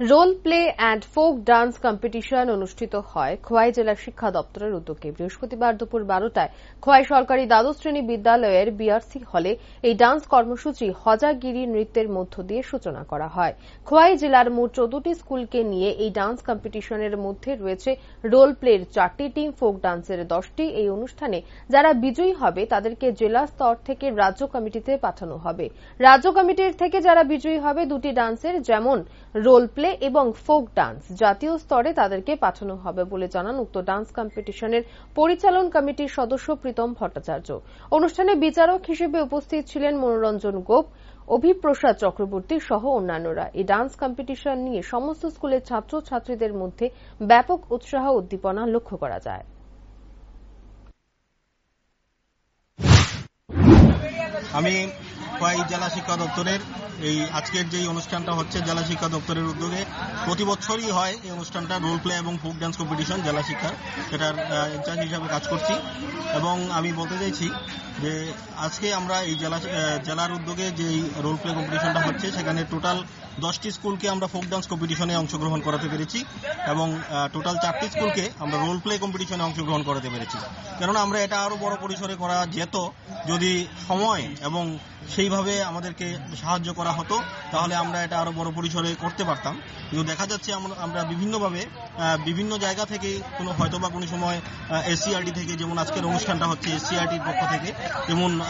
Role play and folk dance competition অনুষ্ঠিত হয় খোয়াই জেলা শিক্ষা দপ্তরের উদ্যোগে। বৃহস্পতিবার দুপুর বারোটায় খোয়াই সরকারি দ্বাদশ শ্রেণি বিদ্যালয়ের বিআরসি হলে এই ডান্স কর্মসূচি হজাগিরি নৃত্যের মধ্য দিয়ে সূচনা করা হয়। খোয়াই জেলার মোট চোদ্দটি স্কুলকে নিয়ে এই ডান্স কম্পিটিশনের মধ্যে রয়েছে রোল প্লের চারটি টিম, ফোক ডান্সের দশটি। এই অনুষ্ঠানে যারা বিজয়ী হবে, তাদেরকে জেলা স্তর থেকে রাজ্য কমিটিতে পাঠানো হবে। রাজ্য কমিটির থেকে যারা বিজয়ী হবে, দুটি ডান্সের যেমন রোল প্লে এবং ফোক ডান্স জাতীয় স্তরে তাদেরকে পাঠানো হবে বলে জানান উক্ত ডান্স কম্পিটিশনের পরিচালন কমিটির সদস্য প্রীতম ভট্টাচার্য। অনুষ্ঠানে বিচারক হিসেবে উপস্থিত ছিলেন মনোরঞ্জন গোপ, অভিপ্রসাদ চক্রবর্তী সহ অন্যান্যরা। এই ডান্স কম্পিটিশন নিয়ে সমস্ত স্কুলের ছাত্র ছাত্রীদের মধ্যে ব্যাপক উৎসাহ উদ্দীপনা লক্ষ্য করা যায়। আমি খোয়াই জেলা শিক্ষা দপ্তরের এই আজকের যে অনুষ্ঠানটা হচ্ছে জেলা শিক্ষা দপ্তরের উদ্যোগে প্রতি বছরই হয় এই অনুষ্ঠানটা রোল প্লে এবং ফোক ডান্স কম্পিটিশন জেলা শিক্ষার, সেটার ইনচার্জ হিসাবে কাজ করছি। এবং আমি বলতে চাইছি যে আজকে আমরা এই জেলা জেলার উদ্যোগে যে রোল প্লে কম্পিটিশনটা হচ্ছে, সেখানে টোটাল দশটি স্কুলকে আমরা ফোক ডান্স কম্পিটিশনে অংশগ্রহণ করাতে পেরেছি এবং টোটাল চারটি স্কুলকে আমরা রোল প্লে কম্পিটিশনে অংশগ্রহণ করাতে পেরেছি। কেননা আমরা এটা আরও বড় পরিসরে করা যেত যদি সময় এবং সেইভাবে আমাদেরকে সাহায্য করা হতো, তাহলে আমরা এটা আরও বড় পরিসরে করতে পারতাম। কিন্তু দেখা যাচ্ছে আমরা- বিভিন্নভাবে বিভিন্ন জায়গা থেকে কোনো হয়তো বা কোনো সময় এসসিআরটি থেকে, যেমন আজকের অনুষ্ঠানটা হচ্ছে এসসিআরটির পক্ষ থেকে, যেমন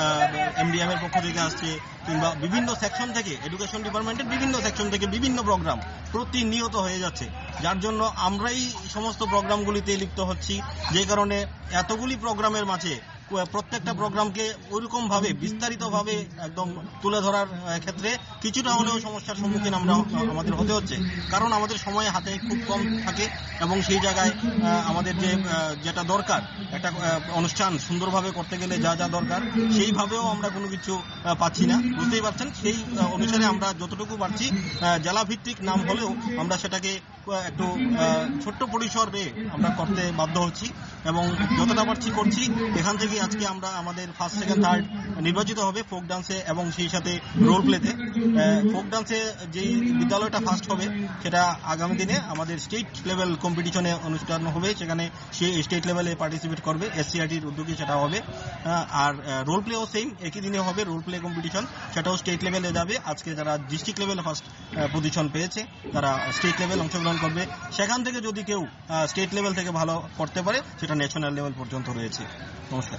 এমডিএম এর পক্ষ থেকে আসছে, কিংবা বিভিন্ন সেকশন থেকে এডুকেশন ডিপার্টমেন্টের বিভিন্ন সেকশন থেকে বিভিন্ন প্রোগ্রাম প্রতিনিয়ত হয়ে যাচ্ছে। যার জন্য আমরাই সমস্ত প্রোগ্রামগুলিতে লিপ্ত হচ্ছি। যে কারণে এতগুলি প্রোগ্রামের মাঝে প্রত্যেকটা প্রোগ্রামকে ওইরকম ভাবে বিস্তারিত ভাবে একদম তুলে ধরার ক্ষেত্রে কিছুটা হলেও সমস্যার সম্মুখীন আমরা আমাদের হতে হচ্ছে। কারণ আমাদের সময় হাতে খুব কম থাকে এবং সেই জায়গায় আমাদের যে যেটা দরকার একটা অনুষ্ঠান সুন্দরভাবে করতে গেলে যা যা দরকার সেইভাবেও আমরা কোনো কিছু পাচ্ছি না। বুঝতেই পারছেন? সেই অনুসারে আমরা যতটুকু পারছি আহ, জেলা ভিত্তিক নাম হলেও আমরা সেটাকে একটু ছোট্ট পরিসরে আমরা করতে বাধ্য হচ্ছি এবং যতটা পারছি করছি এখান থেকে আজকে আমরা আমাদের ফার্স্ট সেকেন্ড থার্ড নির্বাচিত হবে ফোক ডান্সে এবং সেই সাথে রোল প্লেতে ফোক ডান্সে যেই বিদ্যালয়টা ফার্স্ট হবে, সেটা আগামী দিনে আমাদের স্টেট লেভেল কম্পিটিশনে অনুষ্ঠান হবে, সেখানে সে স্টেট লেভেলে পার্টিসিপেট করবে এসসিআরটির উদ্যোগে সেটা হবে। আর রোল প্লেও সেম একই দিনে হবে রোল প্লে কম্পিটিশন সেটাও স্টেট লেভেলে যাবে। আজকে যারা ডিস্ট্রিক্ট লেভেলে ফার্স্ট পজিশন পেয়েছে, তারা স্টেট লেভেল অংশগ্রহণ করবে। সেখান থেকে যদি কেউ স্টেট লেভেল থেকে ভালো করতে পারে, সেটা ন্যাশনাল লেভেল পর্যন্ত রয়েছে। নমস্কার।